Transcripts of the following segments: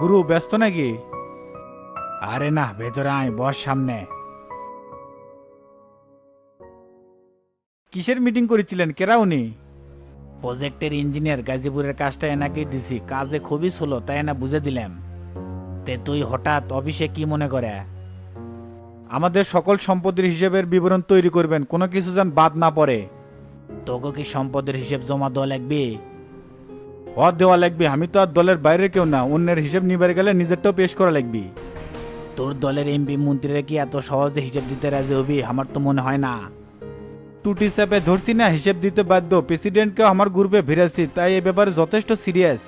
গুরু ব্যস্ত নাকি? আরে না, ভেতরে আয়, বস সামনে। কিসের মিটিং করেছিলেন? কেরা উনি? প্রজেক্টের ইঞ্জিনিয়ার গাজীপুরের কাজটা এনাকেই দিছি। কাজে খুবই ছিল তাই এনা বুঝে দিলাম তে তুই হঠাৎ অফিসে কি মনে করে? আমাদের সকল সম্পদের হিসেবের বিবরণ তৈরি করবেন, কোনো কিছু যেন বাদ না পড়ে। তোকে কি সম্পদের হিসেব জমা দেওয়া লাগবে? ও দেওয়া লাগবে আমি তো আর দলের বাইরে কেউ না অন্যের হিসেব নিবার গেলে নিজেরটাও পেশ করা লাগবে। তোর দলের এমপি মন্ত্রীরা কি এত সহজে হিসেব দিতে রাজি হবি? আমার তো মনে হয় না। টুটি চাপে ধরছি না হিসেব দিতে বাধ্য। প্রেসিডেন্টকেও আমার গ্রুপে ভিড়াচ্ছি তাই এ ব্যাপারে যথেষ্ট সিরিয়াস।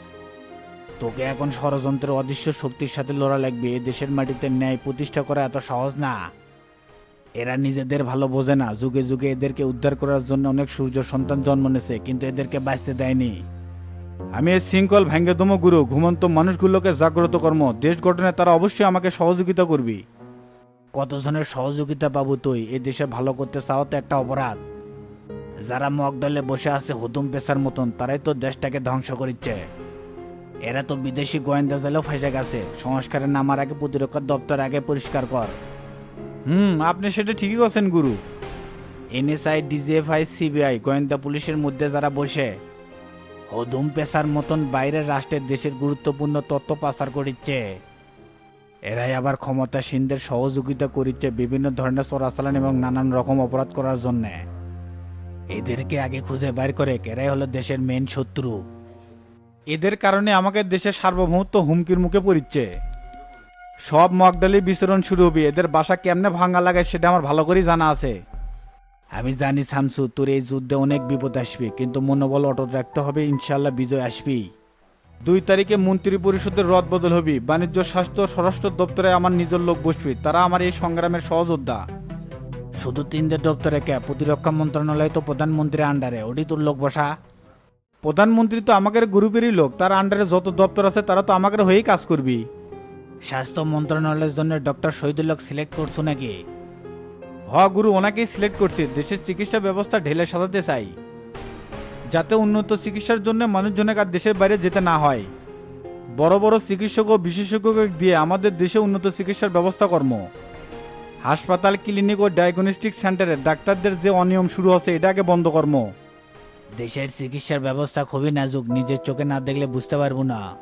তোকে এখন ষড়যন্ত্রের অদৃশ্য শক্তির সাথে লড়া লাগবে এ দেশের মাটিতে ন্যায় প্রতিষ্ঠা করা এত সহজ না। এরা নিজেদের ভালো বোঝে না যুগে যুগে এদেরকে উদ্ধার করার জন্য অনেক সূর্য সন্তান জন্ম নিয়েছে কিন্তু এদেরকে বাঁচতে দেয়নি। আমি এই শৃঙ্খল ভেঙ্গেতম গুরু, ঘুমন্ত মানুষগুলোকে জাগ্রত কর্ম। দেশ গঠনে তারা অবশ্যই আমাকে সহযোগিতা করবি। কতজনের সহযোগিতা পাবো তুই? এ দেশে ভালো করতে চাও তো একটা অপরাধ। যারা মগডলে বসে আছে হুতুম পেশার মতন, তারাই তো দেশটাকে ধ্বংস করিচ্ছে। এরা তো বিদেশি গোয়েন্দা জালেও ফেসে গেছে। সংস্কারের নামার আগে প্রতিরক্ষা দপ্তর আগে পরিষ্কার কর। হুম, আপনি সেটা ঠিকই করছেন গুরু। এনএসআই, ডিজিএফআই, সিবিআই, গোয়েন্দা পুলিশের মধ্যে যারা বসে হদুম পেশার মতন বাইরের রাষ্ট্রের দেশের গুরুত্বপূর্ণ তথ্য পাচার করিচ্ছে। এরাই আবার ক্ষমতাসীনদের সহযোগিতা করিচ্ছে বিভিন্ন ধরনের চোরাচালান এবং নানান রকম অপরাধ করার জন্য। এদেরকে আগে খুঁজে বাইর করে এরাই হলো দেশের মেন শত্রু। এদের কারণে আমাকে দেশের সার্বভৌমত্ব হুমকির মুখে পড়িচ্ছে। সব মগডালি বিচরণ শুরু হবে। এদের বাসা কেমনে ভাঙা লাগে সেটা আমার ভালো করেই জানা আছে। আমি জানি শামসু তোর এই যুদ্ধে অনেক বিপদ আসবে কিন্তু মনোবল অটুট রাখতে হবে ইনশাল্লাহ বিজয় আসবি। দুই তারিখে মন্ত্রী পরিষদের রদ বদল হবি। বাণিজ্য স্বাস্থ্য স্বরাষ্ট্র দপ্তরে আমার নিজের লোক বসবি। তারা আমার এই সংগ্রামের সহযোদ্ধা। শুধু তিনদের দপ্তরে কে? প্রতিরক্ষা মন্ত্রণালয় তো প্রধানমন্ত্রীর আন্ডারে। ওটি তোর লোক বসা? প্রধানমন্ত্রী তো আমাদের গ্রুপেরই লোক। তার আন্ডারে যত দপ্তর আছে তারা তো আমাদের হয়েই কাজ করবি। স্বাস্থ্য মন্ত্রণালয়ের জন্য ডক্টর শহীদুল্লাহ সিলেক্ট করছ নাকি? হ, গুরু, ওনাকেই সিলেক্ট করছি। দেশের চিকিৎসা ব্যবস্থা ঢেলে সাজাতে চাই। যাতে উন্নত চিকিৎসার জন্য মানুষজনকে আর দেশের বাইরে যেতে না হয়। বড় বড় চিকিৎসক ও বিশেষজ্ঞকে দিয়ে আমাদের দেশে উন্নত চিকিৎসার ব্যবস্থা কর্ম। হাসপাতাল ক্লিনিক ও ডায়াগনস্টিক সেন্টারে ডাক্তারদের যে অনিয়ম শুরু হচ্ছে এটাকে বন্ধ কর্ম। দেশের চিকিৎসার ব্যবস্থা খুবই নাজুক, নিজের চোখে না দেখলে বুঝতে পারব না।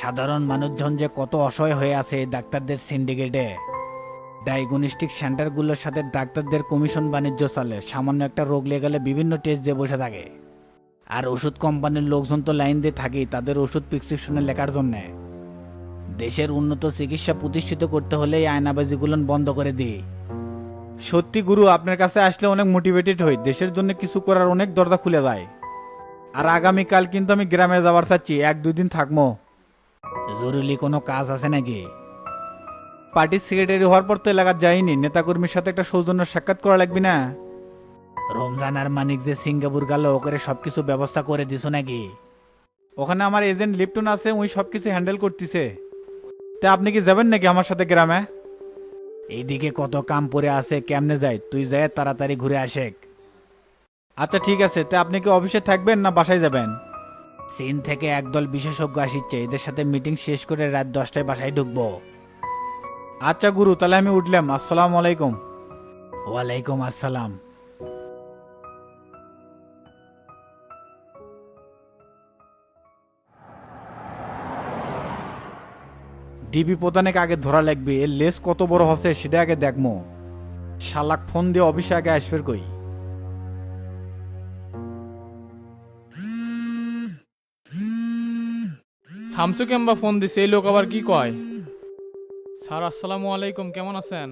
সাধারণ মানুষজন যে কত অসহায় হয়ে আছে ডাক্তারদের সিন্ডিকেটে ডায়াগনস্টিক সেন্টারগুলোর সাথে ডাক্তারদের কমিশন বাণিজ্য চলে। সামান্য একটা রোগ লেগে বিভিন্ন টেস্ট দিয়ে বসে থাকে। আর ওষুধ কোম্পানির লোকজন তো লাইন দিয়ে থাকেই, তাদের ওষুধ প্রেসক্রিপশনে লেখার জন্যে। দেশের উন্নত চিকিৎসা প্রতিষ্ঠিত করতে হলে এই আয়নাবাজিগুলো বন্ধ করে দিই। সত্যি গুরু, আপনার কাছে আসলে অনেক মোটিভেটেড হই। দেশের জন্য কিছু করার অনেক দরজা খুলে যায়। আর আগামীকাল কিন্তু আমি গ্রামে যাওয়ার চাচ্ছি। এক দুই দিন থাকব জরুরি কোনো কাজ আছে নাকি? পার্টির সেক্রেটারি হওয়ার পর তো এলাকার যাইনি নেতাকর্মীর সাথে একটা সৌজন্য সাক্ষাৎ করা লাগবে না? রমজান আর মানিক যে সিঙ্গাপুর গেল ওকে সবকিছু ব্যবস্থা করে দিছো নাকি? ওখানে আমার এজেন্ট লিপটন আছে ওই সবকিছু হ্যান্ডেল করতেছে। তা আপনি কি যাবেন নাকি আমার সাথে গ্রামে? এইদিকে কত কাম পড়ে আছে কেমনে যায়? তুই যায় তাড়াতাড়ি ঘুরে আসেক। আচ্ছা ঠিক আছে। তা আপনি কি অফিসে থাকবেন না বাসায় যাবেন? চীন থেকে একদল বিশেষজ্ঞ আসিচ্ছে এদের সাথে মিটিং শেষ করে রাত দশটায় বাসায় ঢুকবো। আচ্ছা গুরু, তাহলে আমি উঠলাম। আসসালামু আলাইকুম। ওয়ালাইকুম আসসালাম। ডিবি প্রধানেকে আগে ধরা লাগবে। এর লেস কত বড় হসে সেটা আগে দেখমো। শালাক ফোন দিয়ে অফিসে আগে আসবে কই? শামসু কেম্বা ফোন দিছে, এই লোক আবার কি কয়? স্যার আসসালামু আলাইকুম কেমন আছেন?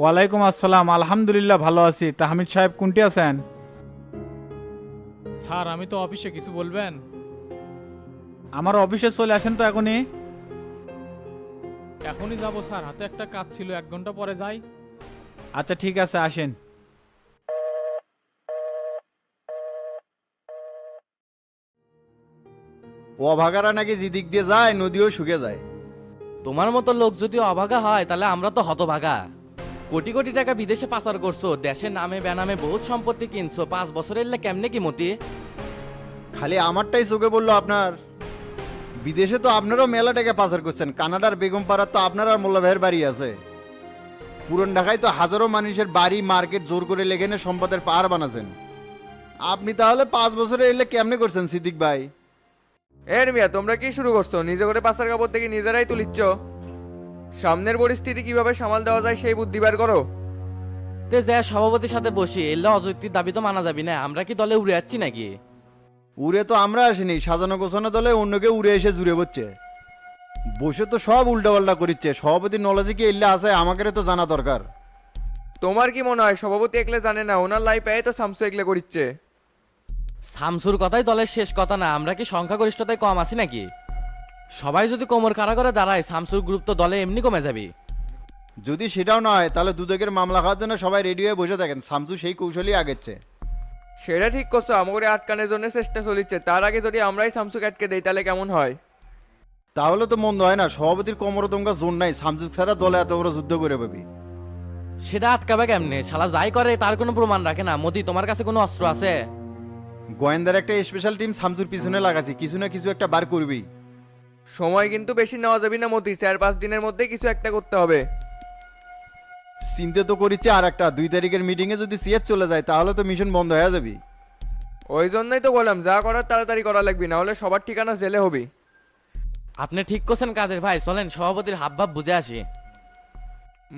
ওয়ালাইকুম আসসালাম আলহামদুলিল্লাহ ভালো আছি। তা হামিদ সাহেব কোনটি আছেন? স্যার আমি তো অফিসে কিছু বলবেন? আমার অফিসে চলে আসেন তো এখনই। এখনই যাব স্যার হাতে একটা কাজ ছিল এক ঘণ্টা পরে যাই। আচ্ছা ঠিক আছে আসেন। অভাগারা নাকি যেদিক দিয়ে যায় নদীও শুকে যায়। তোমার মতো লোক যদি অভাগা হয়, তাহলে আমরা তো হতভাগা। কোটি কোটি টাকা বিদেশে পাচার করছ দেশের নামে বেনামে বহুত সম্পত্তি কিনছো, পাঁচ বছরের লে কেমনে কি মতি? খালি আমারটাই চোখে বলল আপনার। বিদেশে তো আপনারাও মেলা টাকা পাচার করছেন, কানাডার বেগম পাড়ার তো আপনার আর মোল্লা বাড়ি আছে। পুরন ঢাকায় তো হাজারো মানুষের বাড়ি, মার্কেট জোর করে লেগেনে সম্পদের পাহাড় বানাছেন। আপনি তাহলে পাঁচ বছরে এলে কেমনে করছেন সিদ্দিক ভাই? এর মিয়া তোমরা কি শুরু করছ? নিজে করে পাশার কাপড় থেকে নিজেরাই তুলিচ্ছ? সামনের পরিস্থিতি কীভাবে সামাল দেওয়া যায় সেই বুদ্ধি বের করো। তে যা সভাপতির সাথে বসি। এলে অযৌক্তিক দাবি তো মানা যাবি না। আমরা কি দলে উড়ে যাচ্ছি নাকি? উড়ে তো আমরা আসিনি। সাজানো গোছানো দলে অন্যকে উড়ে এসে জুড়ে বসছে বসে তো সব উল্টাপাল্টা করিচ্ছে। সভাপতির নলেজে কি এলে আছে আমাকে তো জানা দরকার। তোমার কি মনে হয়? সভাপতি একলে জানে না ওনার লাই পেয়ে তো সামসু একলে করিচ্ছে। শামসুর কথাই দলের শেষ কথা না আমরা কি সংখ্যাগরিষ্ঠতায় কম আছি নাকি? সবাই যদি কোমর কারা করে দাঁড়ায় শামসুর গ্রুপ তো দলে এমনি কমে যাবি। যদি সেটাও না হয় তাহলে দুদকের মামলা খাওয়ার জন্য সবাই রেডি হয়ে বসে থাকেন। শামসু সেই কৌশলই আগেচ্ছে সেটা ঠিক করছ আমাকে আটকানোর জন্য চেষ্টা চলিচ্ছে। তার আগে যদি আমরাই সামসু আটকে দেই তাহলে কেমন হয়? তাহলে তো মন্দ হয় না সভাপতির কোমরতঙ্গা জোর নাই। শামসু ছাড়া দলে এত বড় যুদ্ধ করে পাবি সেটা আটকাবে কেমনে? শালা যাই করে তার কোনো প্রমাণ রাখে না। মোদি তোমার কাছে কোনো অস্ত্র আছে? গোয়েন্দার একটা স্পেশাল টিম শামসুর পিছনে লাগাছি কিছু না কিছু একটা বার করবি সময় কিন্তু বেশি নেওয়া যাবে না মতি চার পাঁচ দিনের মধ্যে কিছু একটা করতে হবে। চিন্তা তো করিচ্ছে আর একটা দুই তারিখের মিটিংয়ে যদি সিএস চলে যায় তাহলে তো মিশন বন্ধ হয়ে যাবে। ওই জন্যই তো বললাম যা করার তাড়াতাড়ি করা লাগবে না হলে সবার ঠিকানা জেলে হবে। আপনি ঠিক করছেন কাদের ভাই চলেন সভাপতির হাবভাব বুঝে আসি।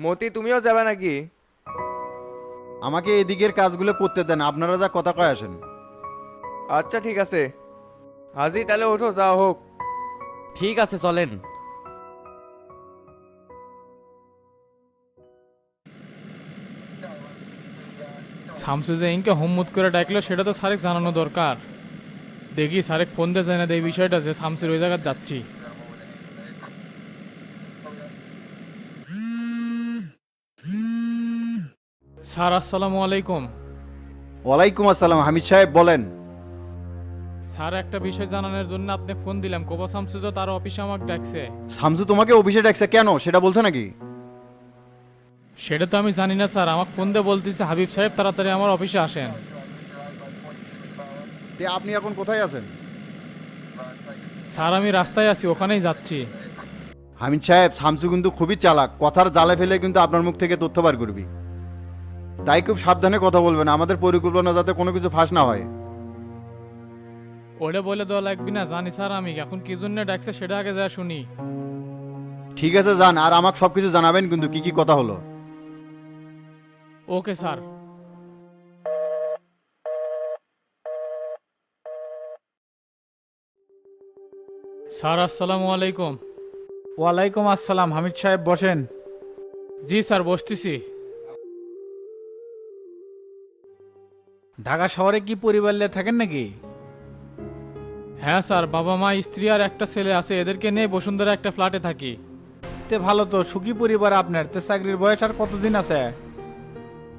মতি তুমিও যাবে নাকি? আমাকে এদিকের কাজগুলো করতে দেন আপনারা যা কথা কয় আসেন। আচ্ছা ঠিক আছে। হাজি তাহলে ওঠো যা হোক। ঠিক আছে চলেন। শামসু যে ইনকে হোমমুত করে ডাকলো সেটা তো সারেক জানানো দরকার। দেখি সারেক ফোন দিয়ে জানা এই বিষয়টা যে শামসুর ওই জায়গায় যাচ্ছি। স্যার আসসালামু আলাইকুম। ওয়ালাইকুম আসসালাম। হামিদ সাহেব বলেন। স্যার একটা বিষয় জানানোর জন্য আপনি ফোন দিলাম। কোবা শামসু তো তার অফিসে আমাকে ডাকছে। শামসু তোমাকে অফিসে ডাকছে কেন? সেটা বলছে নাকি? সেটা তো আমি জানি না স্যার। আমাকে ফোন দিয়ে বলতেছে হাবিব সাহেব তাড়াতাড়ি আমার অফিসে আসেন। তে আপনি এখন কোথায় আছেন? স্যার আমি রাস্তায় আছি ওখানেই যাচ্ছি। হামিদ সাহেব শামসু কিন্তু খুবই চালাক। কথার জালে ফেলে কিন্তু আপনার মুখ থেকে তথ্য বার করবি। তাই খুব সাবধানে কথা বলবেন আমাদের পরিকল্পনা যাতে কোনো কিছু ফাঁস না হয়। ওটা বলে দেওয়া লাগবি না জানি স্যার আমি। এখন কি জন্য ডাকছে সেটা আগে যা শুনি। ঠিক আছে যান আর আমাকে সব কিছু জানাবেন কিন্তু কি কি কথা হলো। Okay sir. স্যার আসসালামু আলাইকুম। ওয়ালাইকুম আসসালাম হামিদ সাহেব বসেন। জি স্যার বসতেছি। ঢাকা শহরে কি পরিবার নিয়ে থাকেন নাকি? হ্যাঁ স্যার বাবা মা স্ত্রী আর একটা ছেলে আছে এদেরকে নিয়ে বসুন্ধরা একটা ফ্ল্যাটে থাকি। তে ভালো তো সুখী পরিবার আপনার। তে চাকরির বয়স আর কতদিন আছে?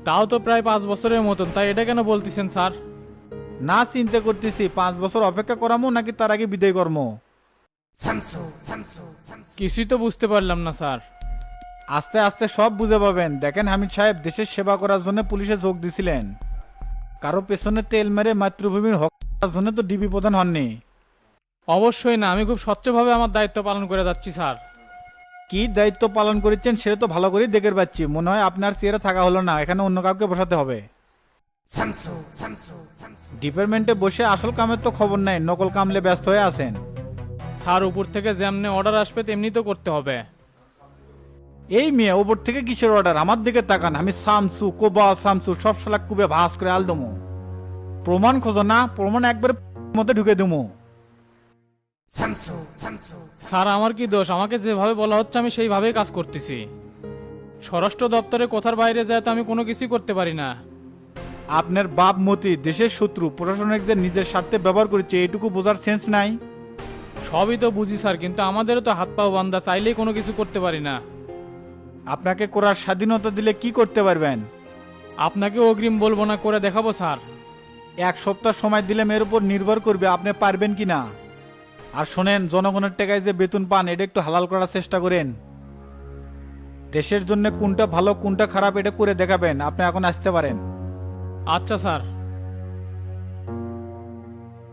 তাও তো প্রায় পাঁচ বছরের মতন তাই এটা কেন বলতেছেন স্যার? না চিন্তা করতেছি পাঁচ বছর অপেক্ষা করামো নাকি তার আগে বিদায় কর্ম? কিছুই তো বুঝতে পারলাম না স্যার। আস্তে আস্তে সব বুঝে পাবেন। দেখেন হামিদ সাহেব দেশের সেবা করার জন্য পুলিশে যোগ দিছিলেন। কারও পেছনে তেল মেরে মাতৃভূমির হক করার জন্য তো ডিবি প্রধান হননি। অবশ্যই না আমি খুব স্বচ্ছভাবে আমার দায়িত্ব পালন করে যাচ্ছি স্যার। কি দায়িত্ব পালন করেছেন সেটা তো ভালো করেই দেখে পাচ্ছি। মনে হয় আপনার চেয়ারে থাকা হলো না এখানে অন্য কাউকে বসাতে হবে। ডিপার্টমেন্টে বসে আসল কামের তো খবর নাই নকল কামলে ব্যস্ত হয়ে আছেন। স্যার উপর থেকে যেমনি অর্ডার আসবে তেমনি তো করতে হবে। এই মেয়ে ওপর থেকে কিসের অর্ডার আমার দিকে তাকান আমি সামসু কোবা সামসু সব শালা কুবে ভাস করে আল দমু। প্রমাণ খোঁজো না প্রমাণ একবার মধ্যে ঢুকে দমু। স্যার আমার কি দোষ? আমাকে যেভাবে বলা হচ্ছে আমি সেইভাবেই কাজ করতেছি। স্বরাষ্ট্র দপ্তরে কোথার বাইরে যায় তো আমি কোনো কিছুই করতে পারি না। আপনার বাপ মতি দেশের শত্রু প্রশাসনিকদের নিজের স্বার্থে ব্যবহার করেছে এটুকু বোঝার সেন্স নাই। সবই তো বুঝি স্যার কিন্তু আমাদেরও তো হাত পাও বান্ধা চাইলেই কোনো কিছু করতে পারি না। আপনাকে করার স্বাধীনতা দিলে কি করতে পারবেন? আপনাকে অগ্রিম বলব না করে দেখাবো স্যার। এক সপ্তাহ সময় দিলে মেয়ের উপর নির্ভর করবে আপনি পারবেন কি না? আর শোনেন, জনগণের টাকায় যে বেতন পান, এটা একটু হালাল করার চেষ্টা করেন। দেশের জন্য কোনটা ভালো, কোনটা খারাপ, এটা করে দেখাবেন। আপনি এখন আসতে পারেন। আচ্ছা স্যার।